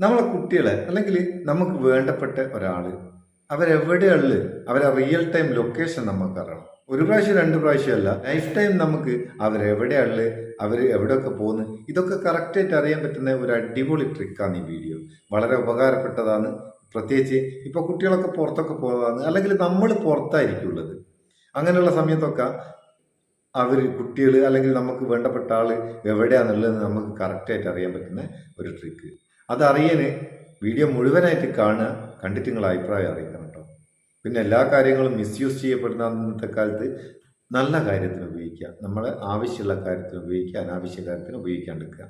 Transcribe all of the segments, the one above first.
നമ്മളെ കുട്ടികളെ അല്ലെങ്കിൽ നമുക്ക് വേണ്ടപ്പെട്ട ഒരാൾ അവരെവിടെയുള്ളു അവരെ റിയൽ ടൈം ലൊക്കേഷൻ നമുക്ക് അറിയണം. ഒരു പ്രാവശ്യം രണ്ട് പ്രാവശ്യമല്ല ലൈഫ് ടൈം നമുക്ക് അവരെവിടെയുള്ള അവർ എവിടെയൊക്കെ പോകുന്നു ഇതൊക്കെ കറക്റ്റായിട്ട് അറിയാൻ പറ്റുന്ന ഒരു അടിപൊളി ട്രിക്കാണ് ഈ വീഡിയോ വളരെ ഉപകാരപ്പെട്ടതാണ്. പ്രത്യേകിച്ച് ഇപ്പോൾ കുട്ടികളൊക്കെ പുറത്തൊക്കെ പോകുന്നതാണ് അല്ലെങ്കിൽ നമ്മൾ പുറത്തായിരിക്കുള്ളത്. അങ്ങനെയുള്ള സമയത്തൊക്കെ അവർ കുട്ടികൾ അല്ലെങ്കിൽ നമുക്ക് വേണ്ടപ്പെട്ട ആൾ എവിടെയാണെന്നുള്ളത് നമുക്ക് കറക്റ്റായിട്ട് അറിയാൻ പറ്റുന്ന ഒരു ട്രിക്ക് അതറിയാന് വീഡിയോ മുഴുവനായിട്ട് കാണുക കണ്ടിട്ട് നിങ്ങളുടെ അഭിപ്രായം അറിയിക്കണം കേട്ടോ. പിന്നെ എല്ലാ കാര്യങ്ങളും മിസ്യൂസ് ചെയ്യപ്പെടുന്ന അന്നത്തെ കാലത്ത് നല്ല കാര്യത്തിന് ഉപയോഗിക്കുക. നമ്മൾ ആവശ്യമുള്ള കാര്യത്തിന് ഉപയോഗിക്കുക അനാവശ്യ കാര്യത്തിന് ഉപയോഗിക്കാണ്ടിരിക്കുക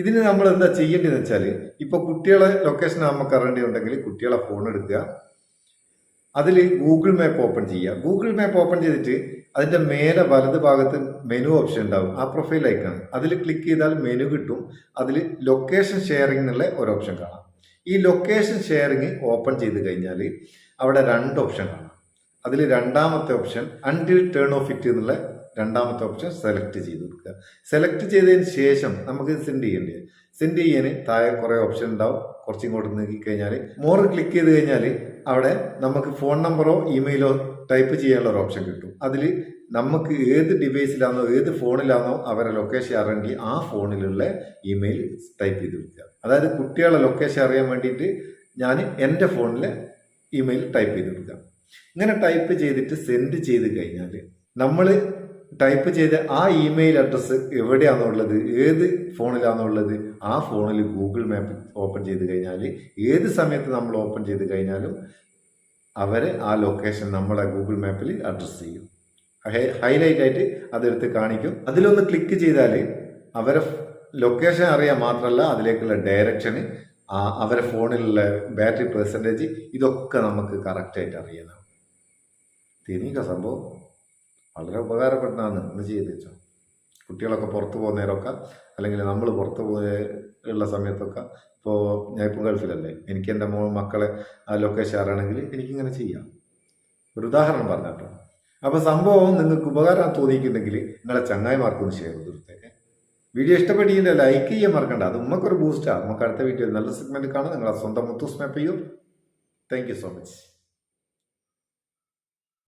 ഇതിന് നമ്മൾ എന്താ ചെയ്യേണ്ടതെന്ന് വെച്ചാൽ ഇപ്പോൾ കുട്ടികളെ ലൊക്കേഷൻ നമുക്ക് അറിയേണ്ടതുണ്ടെങ്കിൽ കുട്ടികളെ ഫോൺ എടുക്കുക. അതിൽ ഗൂഗിൾ മാപ്പ് ഓപ്പൺ ചെയ്യുക. ഗൂഗിൾ മാപ്പ് ഓപ്പൺ ചെയ്തിട്ട് അതിന്റെ മേലെ വലത് ഭാഗത്ത് മെനു ഓപ്ഷൻ ഉണ്ടാവും. ആ പ്രൊഫൈൽ ഐക്കാണ് അതിൽ ക്ലിക്ക് ചെയ്താൽ മെനു കിട്ടും. അതിൽ ലൊക്കേഷൻ ഷെയറിംഗ് എന്നുള്ള ഒരു ഓപ്ഷൻ കാണാം. ഈ ലൊക്കേഷൻ ഷെയറിംഗ് ഓപ്പൺ ചെയ്ത് കഴിഞ്ഞാൽ അവിടെ രണ്ട് ഓപ്ഷൻ കാണാം. അതിൽ രണ്ടാമത്തെ option until turn off it എന്നുള്ള രണ്ടാമത്തെ ഓപ്ഷൻ സെലക്ട് ചെയ്ത് കൊടുക്കുക. സെലക്ട് ചെയ്തതിന് ശേഷം നമുക്ക് സെൻഡ് ചെയ്യേണ്ടി സെൻഡ് ചെയ്യാൻ താഴെ കുറേ ഓപ്ഷൻ ഉണ്ടാവും. കുറച്ച് ഇങ്ങോട്ട് നീക്കി കഴിഞ്ഞാൽ മോർ ക്ലിക്ക് ചെയ്ത് കഴിഞ്ഞാൽ അവിടെ നമുക്ക് ഫോൺ നമ്പറോ ഇമെയിലോ ടൈപ്പ് ചെയ്യാനുള്ള ഒരു ഓപ്ഷൻ കിട്ടും. അതിൽ നമുക്ക് ഏത് ഡിവൈസിലാണോ ഏത് ഫോണിലാണോ അവരെ ലൊക്കേഷൻ അറിയണമെങ്കിൽ ആ ഫോണിലുള്ള ഇമെയിൽ ടൈപ്പ് ചെയ്ത് കൊടുക്കുക. അതായത് കുട്ടികളെ ലൊക്കേഷൻ അറിയാൻ വേണ്ടിയിട്ട് ഞാൻ എന്റെ ഫോണിൽ ഇമെയിൽ ടൈപ്പ് ചെയ്ത് കൊടുക്കുക. ഇങ്ങനെ ടൈപ്പ് ചെയ്തിട്ട് സെൻഡ് ചെയ്ത് കഴിഞ്ഞാൽ നമ്മൾ ടൈപ്പ് ചെയ്ത ആ ഇമെയിൽ അഡ്രസ്സ് എവിടെയാണുള്ളത് ഏത് ഫോണിലാണുള്ളത് ആ ഫോണിൽ ഗൂഗിൾ മാപ്പ് ഓപ്പൺ ചെയ്ത് കഴിഞ്ഞാൽ ഏത് സമയത്ത് നമ്മൾ ഓപ്പൺ ചെയ്ത് കഴിഞ്ഞാലും അവരെ ആ ലൊക്കേഷൻ നമ്മളെ ഗൂഗിൾ മാപ്പിൽ അഡ്രസ്സ് ചെയ്യും. ഹൈലൈറ്റ് ആയിട്ട് അതെടുത്ത് കാണിക്കും. അതിലൊന്ന് ക്ലിക്ക് ചെയ്താൽ അവരെ ലൊക്കേഷൻ അറിയാൻ മാത്രമല്ല അതിലേക്കുള്ള ഡയറക്ഷന് അവരെ ഫോണിലുള്ള ബാറ്ററി പെർസെന്റേജ് ഇതൊക്കെ നമുക്ക് കറക്റ്റായിട്ട് അറിയണം തിരിക സംഭവം. വളരെ ഉപകാരപ്പെടുന്നതാണ് എന്ന് ചെയ്ത് വെച്ചോ കുട്ടികളൊക്കെ പുറത്ത് പോകുന്നേരമൊക്കെ അല്ലെങ്കിൽ നമ്മൾ പുറത്ത് പോയ ഉള്ള സമയത്തൊക്കെ ഇപ്പോൾ ഞാൻ ഇപ്പം ഗൾഫിലല്ലേ എനിക്ക് എന്റെ മോ മക്കളെ ലൊക്കേഷൻ അറിയണമെങ്കിൽ എനിക്കിങ്ങനെ ചെയ്യാം. ഒരു ഉദാഹരണം പറഞ്ഞിട്ടോ അപ്പോൾ സംഭവം നിങ്ങൾക്ക് ഉപകാരം തോന്നിയിട്ടുണ്ടെങ്കിൽ നിങ്ങളെ ചങ്ങായിമാർക്കൊന്ന് ഷെയർ ചെയ്ത് വീഡിയോ ഇഷ്ടപ്പെട്ടില്ല ലൈക്ക് ചെയ്യാൻ മറക്കണ്ട. അത് ഉമ്മക്കൊരു ബൂസ്റ്റാണ് നമുക്ക് അടുത്ത വീഡിയോ നല്ല സെഗ്മെന്റ് കാണാം. നിങ്ങളെ സ്വന്തം മുത്തൂസ് മാപ്പ് ചെയ്യൂ. Thank so much